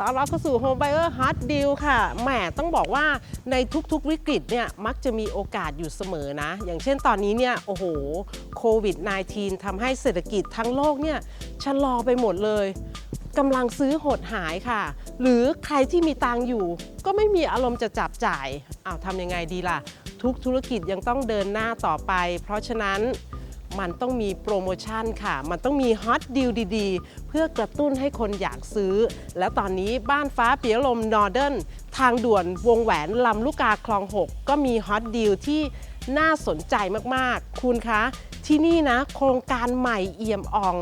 ต้อนรับเข้าสู่ Home Buyer Hot Deal ค่ะแหมต้องบอกว่าในทุกๆวิกฤตเนี่ยมักจะมีโอกาสอยู่เสมอนะ อย่างเช่นตอนนี้เนี่ยโอ้โหโควิด -19 ทำให้เศรษฐกิจทั้งโลกเนี่ยชะลอไปหมดเลยกำลังซื้อหดหายค่ะ หรือใครที่มีตังอยู่ ก็ไม่มีอารมณ์จะจับจ่ายอ้าวทำยังไงดีล่ะ ทุกธุรกิจยังต้องเดินหน้าต่อไป เพราะฉะนั้น มันต้องมีโปรโมชั่นค่ะ มันต้องมีฮอตดีลดีๆ เพื่อกระตุ้นให้คนอยากซื้อ แล้วตอนนี้บ้านฟ้าเปียลมนอร์เดินทางด่วนวงแหวนลำลูกกาคลอง 6 ก็มีฮอตดีลที่น่าสนใจมากๆ คุณคะ ที่นี่นะ โครงการใหม่เอี่ยมอ่อง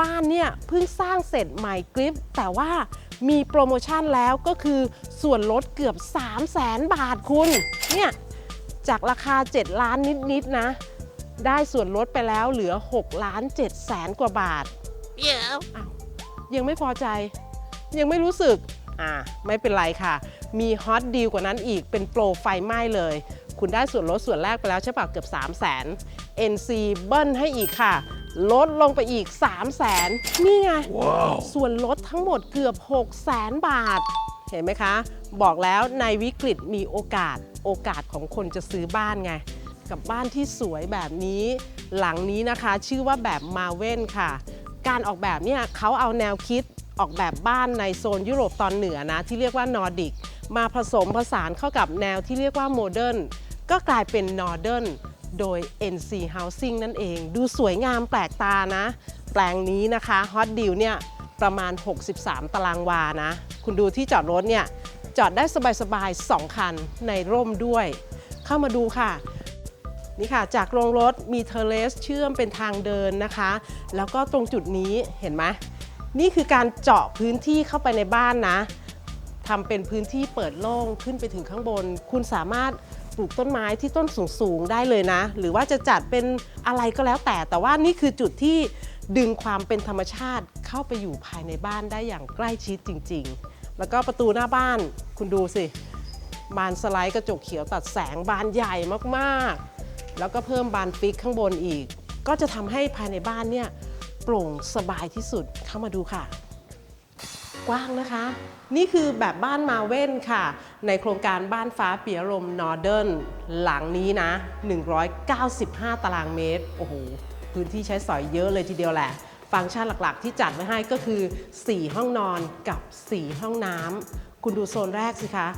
บ้านเนี่ยเพิ่งสร้างเสร็จใหม่กริป แต่ว่ามีโปรโมชั่นแล้วก็คือส่วนลดเกือบ 3 0 0แสนบาทคุณ เนี่ย จากราคา 7 ล้านนิดๆนะ ได้ส่วนลดไปแล้วเหลือ6ล้าน7แสนกว่าบาทเดี๋ยวอ้าวยังไม่พอใจ ยังไม่รู้สึก อ่า ไม่เป็นไรค่ะ มีฮอตดีลกว่านั้นอีกเป็นโปรไฟไหม้เลย คุณได้ส่วนลดส่วนแรกไปแล้วใช่ปะเกือบ 3 0 0แสน NC เบิ้ลให้อีกค่ะ ลดลงไปอีก 3 0 0แสนนี่ไงส่วนลดทั้งหมดเกือบ6แสนบาท เห็นไหมคะ บอกแล้วในวิกฤตมีโอกาส โอกาสของคนจะซื้อบ้านไง กับบ้านที่สวยแบบนี้ หลังนี้นะคะชื่อว่าแบบมาเว่นค่ะ การออกแบบเนี่ยเขาเอาแนวคิดออกแบบบ้านในโซนยุโรปตอนเหนือนะ ที่เรียกว่านอร์ดิกมาผสมผสานเข้ากับแนวที่เรียกว่าโมเดิร์นก็กลายเป็นนอร์เดิร์นโดย NC Housing นั่นเอง ดูสวยงามแปลกตานะ แปลงนี้นะคะฮอตดิวเนี่ยประมาณ 63 ตารางวานะ คุณดูที่จอดรถเนี่ยจอดได้สบายๆ 2 คันในร่มด้วย เข้ามาดูค่ะ นี่ค่ะ จากโรงรถมีเทเลสเชื่อมเป็นทางเดินนะคะ แล้วก็ตรงจุดนี้เห็นไหมนี่คือการเจาะพื้นที่เข้าไปในบ้านนะทำเป็นพื้นที่เปิดโล่งขึ้นไปถึงข้างบน คุณสามารถปลูกต้นไม้ที่ต้นสูง ๆ ได้เลยนะ หรือว่าจะจัดเป็นอะไรก็แล้วแต่ แต่ว่านี่คือจุดที่ดึงความเป็นธรรมชาติเข้าไปอยู่ภายในบ้านได้อย่างใกล้ชิดจริง ๆ แล้วก็ประตูหน้าบ้านคุณดูสิ บานสไลด์กระจกเขียวตัดแสงบานใหญ่มากๆ แล้วก็เพิ่มบานฟิกข้างบนอีก ก็จะทำให้ภายในบ้านเนี่ยโปร่งสบายที่สุดเข้ามาดูค่ะ กว้างนะคะ นี่คือแบบบ้านมาเว่นค่ะ ในโครงการบ้านฟ้าเปียรมนอร์เดิร์นหลังนี้นะ 195 ตารางเมตร โอ้โห พื้นที่ใช้สอยเยอะเลยทีเดียวแหละ ฟังก์ชันหลักๆ ที่จัดไว้ให้ก็คือ 4 ห้องนอนกับ 4 ห้องน้ำคุณดูโซนแรกสิคะ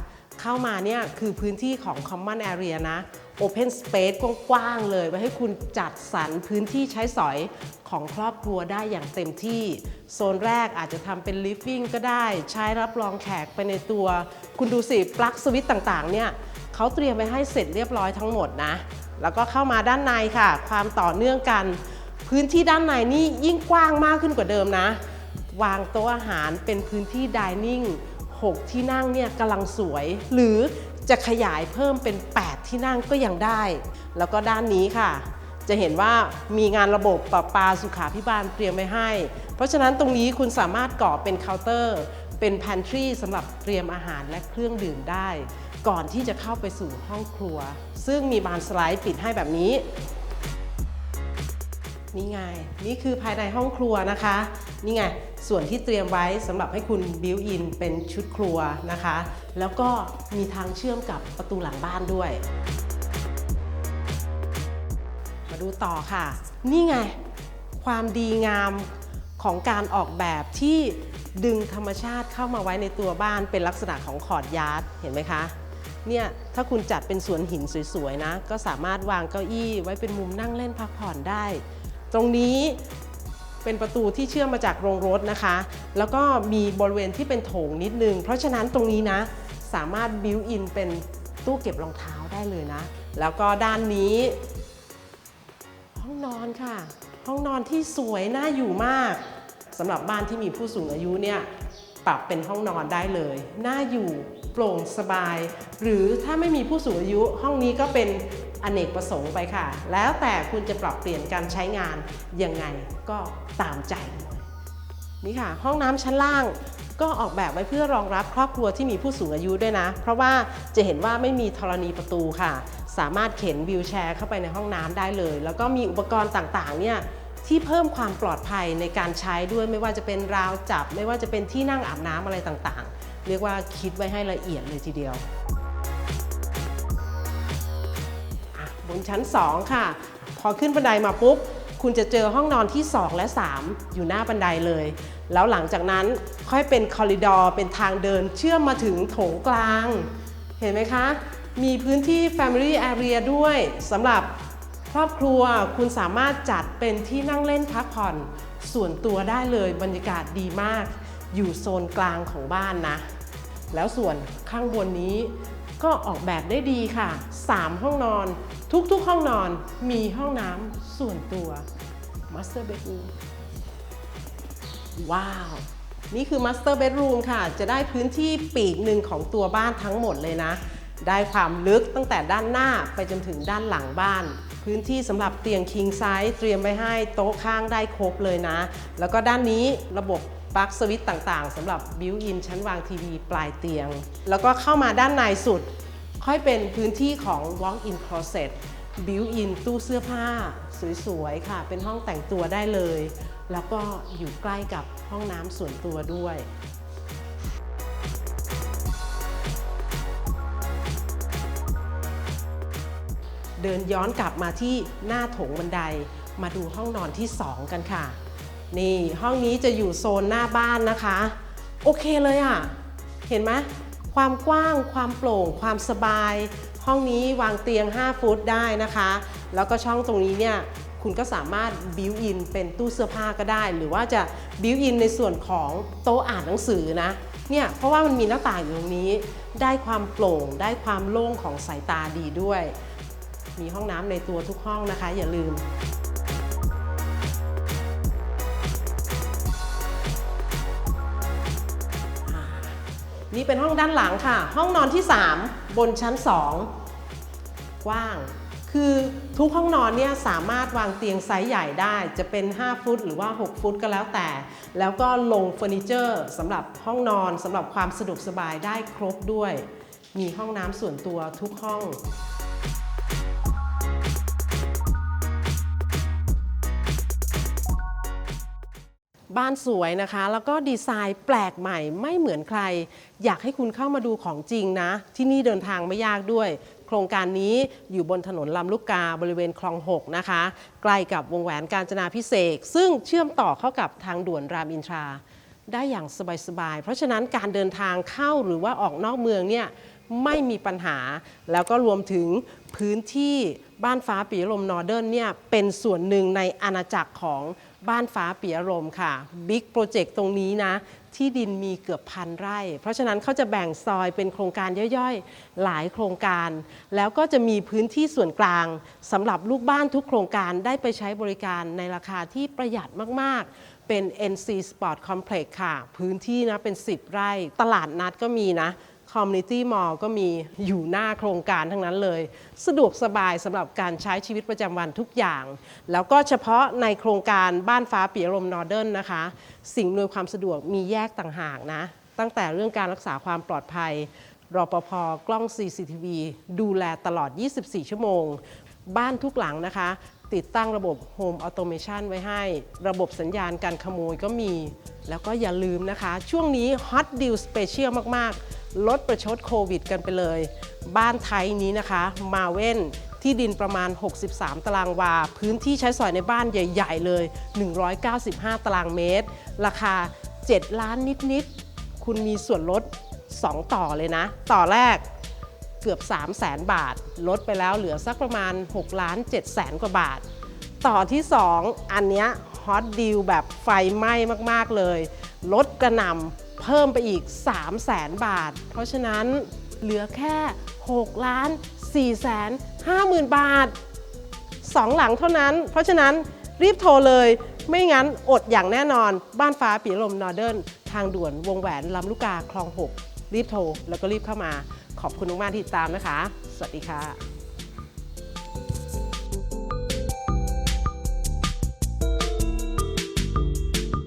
เข้ามาเนี่ยคือพื้นที่ของ Common Area นะ Open Space กว้างๆเลย ไว้ให้คุณจัดสรรพื้นที่ใช้สอยของครอบครัวได้อย่างเต็มที่ โซนแรกอาจจะทำเป็น Living ก็ได้ ใช้รับรองแขกไปในตัว คุณดูสิปลั๊กสวิตต่างๆ เนี่ยเขาเตรียมไว้ให้เสร็จเรียบร้อยทั้งหมดนะ แล้วก็เข้ามาด้านในค่ะ ความต่อเนื่องกัน พื้นที่ด้านในนี่ยิ่งกว้างมากขึ้นกว่าเดิมนะ วางโต๊ะอาหารเป็นพื้นที่ดิเนิ่ง6ที่นั่งเนี่ยกำลังสวย หรือ จะขยายเพิ่มเป็น 8 ที่นั่งก็ยังได้ แล้วก็ด้านนี้ค่ะ จะเห็นว่ามีงานระบบประปาสุขาพิบาลเตรียมไว้ให้ เพราะฉะนั้นตรงนี้คุณสามารถก่อเป็นเคาน์เตอร์ เป็นแพนทรีสำหรับเตรียมอาหารและเครื่องดื่มได้ ก่อนที่จะเข้าไปสู่ห้องครัว ซึ่งมีบานสไลด์ปิดให้แบบนี้ นี่ไง นี่คือภายในห้องครัวนะคะ นี่ไง ส่วนที่เตรียมไว้สำหรับให้คุณบิวอินเป็นชุดครัวนะคะ แล้วก็มีทางเชื่อมกับประตูหลังบ้านด้วย มาดูต่อค่ะ นี่ไง ความดีงามของการออกแบบที่ดึงธรรมชาติเข้ามาไว้ในตัวบ้านเป็นลักษณะของคอดยาร์ดเห็นไหมคะเนี่ยถ้าคุณจัดเป็นสวนหินสวยๆนะ ก็สามารถวางเก้าอี้ไว้เป็นมุมนั่งเล่นพักผ่อนได้ ตรงนี้เป็นประตูที่เชื่อมมาจากโรงรถนะคะ แล้วก็มีบริเวณที่เป็นโถงนิดนึง เพราะฉะนั้นตรงนี้นะ สามารถบิวอินเป็นตู้เก็บรองเท้าได้เลยนะ แล้วก็ด้านนี้ ห้องนอนค่ะ ห้องนอนที่สวยน่าอยู่มากสำหรับบ้านที่มีผู้สูงอายุเนี่ยปรับเป็นห้องนอนได้เลย น่าอยู่โปร่งสบาย หรือถ้าไม่มีผู้สูงอายุ ห้องนี้ก็เป็น อเนกประสงค์ไปค่ะ แล้วแต่คุณจะปรับเปลี่ยนการใช้งานยังไงก็ตามใจเลยนี่ค่ะ ห้องน้ำชั้นล่างก็ออกแบบไว้เพื่อรองรับครอบครัวที่มีผู้สูงอายุด้วยนะ เพราะว่าจะเห็นว่าไม่มีธรณีประตูค่ะ สามารถเข็นวิวแชร์เข้าไปในห้องน้ำได้เลย แล้วก็มีอุปกรณ์ต่างๆเนี่ยที่เพิ่มความปลอดภัยในการใช้ด้วยไม่ว่าจะเป็นราวจับ ไม่ว่าจะเป็นที่นั่งอาบน้ำอะไรต่างๆ เรียกว่าคิดไว้ให้ละเอียดเลยทีเดียว นชั้น 2 ค่ะ พอขึ้นบันไดมาปุ๊บ คุณจะเจอห้องนอนที่ 2 และ 3 อยู่หน้าบันไดเลย แล้วหลังจากนั้นค่อยเป็นคอริดอร์เป็นทางเดินเชื่อมมาถึงโถงกลาง เห็นไหมคะ มีพื้นที่ Family Area ด้วยสำหรับครอบครัวคุณสามารถจัดเป็นที่นั่งเล่นพักผ่อน ส่วนตัวได้เลยบรรยากาศดีมาก อยู่โซนกลางของบ้านนะ แล้วส่วนข้างบนนี้ก็ออกแบบได้ดีค่ะ 3 ห้องนอน ทุกๆห้องนอนมีห้องน้ำส่วนตัว Master Bedroom ว้าว นี่คือ Master Bedroom ค่ะ จะได้พื้นที่ปีกหนึ่งของตัวบ้านทั้งหมดเลยนะ ได้ความลึกตั้งแต่ด้านหน้าไปจนถึงด้านหลังบ้าน พื้นที่สำหรับเตียง king size เตรียมไว้ให้โต๊ะข้างได้ครบเลยนะ แล้วก็ด้านนี้ระบบปลั๊กสวิตต่างๆสำหรับบิวอินชั้นวางทีวีปลายเตียง แล้วก็เข้ามาด้านในสุด ค่อยเป็นพื้นที่ของ walk-in closet บิวอินตู้เสื้อผ้า สวยๆ ค่ะ เป็นห้องแต่งตัวได้เลย แล้วก็อยู่ใกล้กับห้องน้ำส่วนตัวด้วยเดินย้อนกลับมาที่หน้าโถงบันไดมาดูห้องนอนที่ 2 กันค่ะ นี่ห้องนี้จะอยู่โซนหน้าบ้านนะคะ โอเคเลยอะ่ะ เห็นไหม ความกว้าง ความโปร่ง ความสบาย ห้องนี้วางเตียง 5 ฟุตได้นะคะ แล้วก็ช่องตรงนี้เนี่ยคุณก็สามารถบิวอินเป็นตู้เสื้อผ้าก็ได้ หรือว่าจะบิวอินในส่วนของโต๊ะอ่านหนังสือนะเนี่ยเพราะว่ามันมีหน้าต่างอยู่ตรงนี้ ได้ความโปร่ง ได้ความโล่งของสายตาดีด้วย มีห้องน้ำในตัวทุกห้องนะคะ อย่าลืม นี่เป็นห้องด้านหลังค่ะ ห้องนอนที่ 3 บนชั้น 2 กว้าง คือทุกห้องนอนเนี่ยสามารถวางเตียงไซส์ใหญ่ได้ จะเป็น 5 ฟุต หรือว่า 6 ฟุตก็แล้วแต่ แล้วก็ลงเฟอร์นิเจอร์สำหรับห้องนอนสำหรับความสะดวกสบายได้ครบด้วย มีห้องน้ำส่วนตัวทุกห้อง บ้านสวยนะคะ แล้วก็ดีไซน์แปลกใหม่ไม่เหมือนใคร อยากให้คุณเข้ามาดูของจริงนะ ที่นี่เดินทางไม่ยากด้วย โครงการนี้อยู่บนถนนลำลูกกาบริเวณคลอง 6 นะคะ ใกล้กับวงแหวนการจนาพิเศษกซึ่งเชื่อมต่อเข้ากับทางด่วนรามอินทรา ได้อย่างสบายๆเพราะฉะนั้นการเดินทางเข้าหรือว่าออกนอกเมืองเนี่ยไม่มีปัญหา แล้วก็รวมถึงพื้นที่บ้านฟ้าปีลมนอร์เดิร์นเนี่ยเป็นส่วนหนึ่งในอาณาจักรของ บ้านฟ้าปียลมค่ะบิ๊กโปรเจกต์ตรงนี้นะ ที่ดินมีเกือบพันไร่ เพราะฉะนั้นเขาจะแบ่งซอยเป็นโครงการย่อยๆ หลายโครงการ แล้วก็จะมีพื้นที่ส่วนกลางสำหรับลูกบ้านทุกโครงการได้ไปใช้บริการในราคาที่ประหยัดมากๆ เป็น NC Sport Complex ค่ะ พื้นที่นะเป็น 10 ไร่ ตลาดนัดก็มีนะ Community Mall ก็มีอยู่หน้าโครงการทั้งนั้นเลย สะดวกสบายสำหรับการใช้ชีวิตประจำวันทุกอย่าง แล้วก็เฉพาะในโครงการบ้านฟ้าปียรมนอร์เดิร์นนะคะ สิ่งอำนวยความสะดวกมีแยกต่างหากนะ ตั้งแต่เรื่องการรักษาความปลอดภัยรปภกล้อง CCTV ดูแลตลอด 24 ชั่วโมง บ้านทุกหลังนะคะ ติดตั้งระบบ Home Automation ไว้ให้ ระบบสัญญาณการขโมยก็มี แล้วก็อย่าลืมนะคะ ช่วงนี้ Hot Deal Special มาก ๆ ลดประชดโควิดกันไปเลย บ้านไทยนี้นะคะ มาเว่นที่ดินประมาณ 63 ตารางวา พื้นที่ใช้สอยในบ้านใหญ่ ๆ เลย 195 ตารางเมตร ราคา 7 ล้านนิด ๆ คุณมีส่วนลด 2 ต่อเลยนะ ต่อแรกเกือบ 3 0 0แสนบาท ลดไปแล้วเหลือสักประมาณ 6 ล้าน7แสนกว่าบาท ต่อที่ 2 อันเนี้ยฮอตดีลแบบไฟไหม้มาก ๆ เลย ลดกระหน่ำ เพิ่มไปอีก 3 0 0แสนบาท เพราะฉะนั้นเหลือแค่6ล้าน4แสน5หมื่นบาท 2 หลังเท่านั้น เพราะฉะนั้นรีบโทรเลย ไม่งั้นอดอย่างแน่นอน บ้านฟ้าปีลมนอร์เดินทางด่วนวงแหวนลำลูกกาคลอง 6 รีบโทร แล้วก็รีบเข้ามา ขอบคุณมากๆที่ติดตามนะคะ สวัสดีค่ะ